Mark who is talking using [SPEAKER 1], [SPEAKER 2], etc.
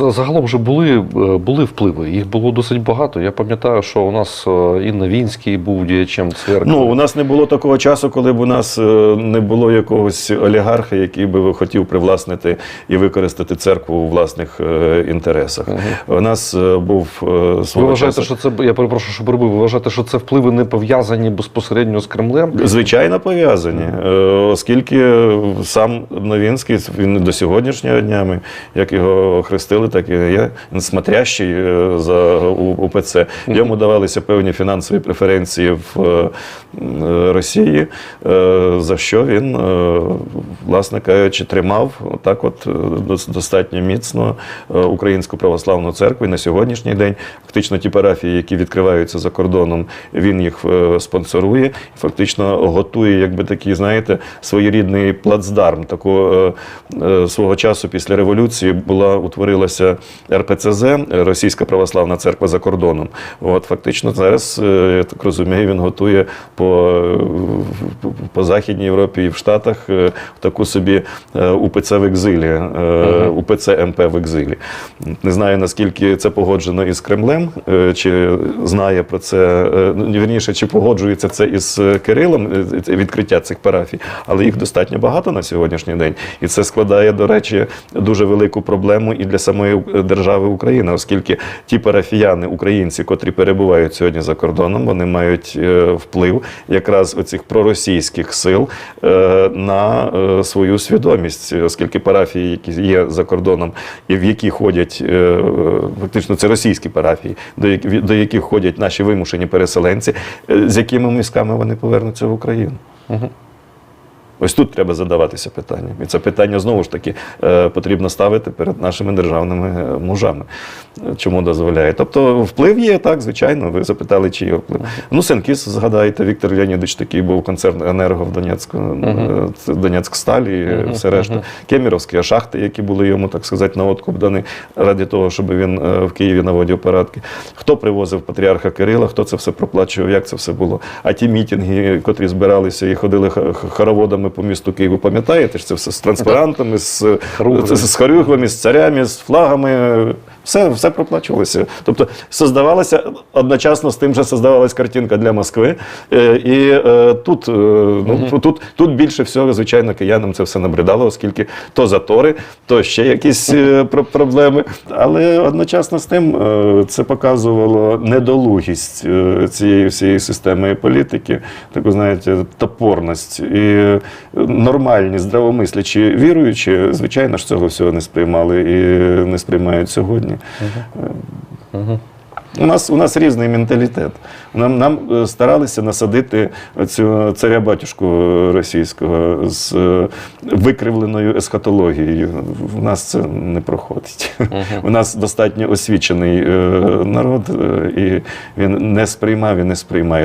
[SPEAKER 1] Загалом вже були, е, були впливи, їх було досить багато. Я пам'ятаю, що у нас е, і Новінський був діячем церкви.
[SPEAKER 2] Ну, у нас не було такого часу, коли б у нас е, не було якогось олігарха, який би хотів привласнити і використати церкву у власних інтересах. У нас був е,
[SPEAKER 1] ви вважаєте,
[SPEAKER 2] часу.
[SPEAKER 1] що це я перепрошую, що перебив. Ви вважаєте, що це впливи не пов'язані безпосередньо з Кремлем?
[SPEAKER 2] Звичайно, пов'язані, оскільки сам Новінський він до сьогоднішнього дня, як його хрестили, так і він смотрящий е, за УПЦ. Йому давалися певні фінансові преференції в е, Росії, е, за що він, власне кажучи, тримав так от достатньо міцно Українську православну церкву. І на сьогоднішній день фактично ті парафії, які відкриваються за кордоном, він їх спонсорує, і фактично готує, якби такий, знаєте, своєрідний плацдарм. Е, свого часу після революції була утворилася РПЦЗ, Російська православна церква за кордоном. От фактично зараз, е, я так розумію, він готує по, по Західній Європі і в Штатах е, таку собі е, УПЦ в екзилі, УПЦ МП в екзилі. Не знаю наскільки це погоджено із Кремлем, чи знає про це ну, вірніше, чи погоджується це із Кирилом відкриття цих парафій, але їх достатньо багато на сьогоднішній день, і це складає, до речі, дуже велику проблему і для самої е, держави Україна, оскільки ті парафіяни, українці, котрі перебувають сьогодні за кордоном, вони мають е, вплив якраз оцих проросійських сил е, на свою свідомість, оскільки парафії, які є за кордоном, і в які ходять фактично це російські парафії, до яких, ходять наші вимушені переселенці, з якими мисками вони повернуться в Україну. Ось тут треба задаватися питанням. І це питання знову ж таки е, потрібно ставити перед нашими державними е, мужами. Е, Чому дозволяє? Тобто вплив є, так, звичайно. Ви запитали, чи є вплив. Ну, Сенкіс, згадайте, Віктор Леонідович такий був концерн енерго в Донецьку, е, це Донецьк Сталі, і все решта. Кеміровські шахти, які були йому, так сказати, на откуп дані ради того, щоб він е, в Києві наводив парадки. Хто привозив патріарха Кирила, хто це все проплачував, як це все було. А ті мітинги, котрі збиралися і ходили х- х- по місту Києву, пам'ятаєте ж це все з транспарантами, з, з, з хорюгвами, з царями, з флагами. Все, все проплачувалося. Тобто создавалася одночасно з тим, що создавалась картинка для Москви. Е, І е, тут, е, ну, тут, тут більше всього, звичайно, киянам це все набридало, оскільки то затори, то ще якісь про- проблеми. Але одночасно з тим це показувало недолугість цієї всієї системи політики, таку, знаєте, топорність. І нормальні, здравомислячі, віруючі, звичайно ж, цього всього не сприймали і не сприймають сьогодні. У нас, у нас різний менталітет. Нам, нам е, старалися насадити цю царя батюшку російського з е, викривленою есхатологією. У нас це не проходить. У нас достатньо освічений е, народ, е, і він не сприймав і не сприймає.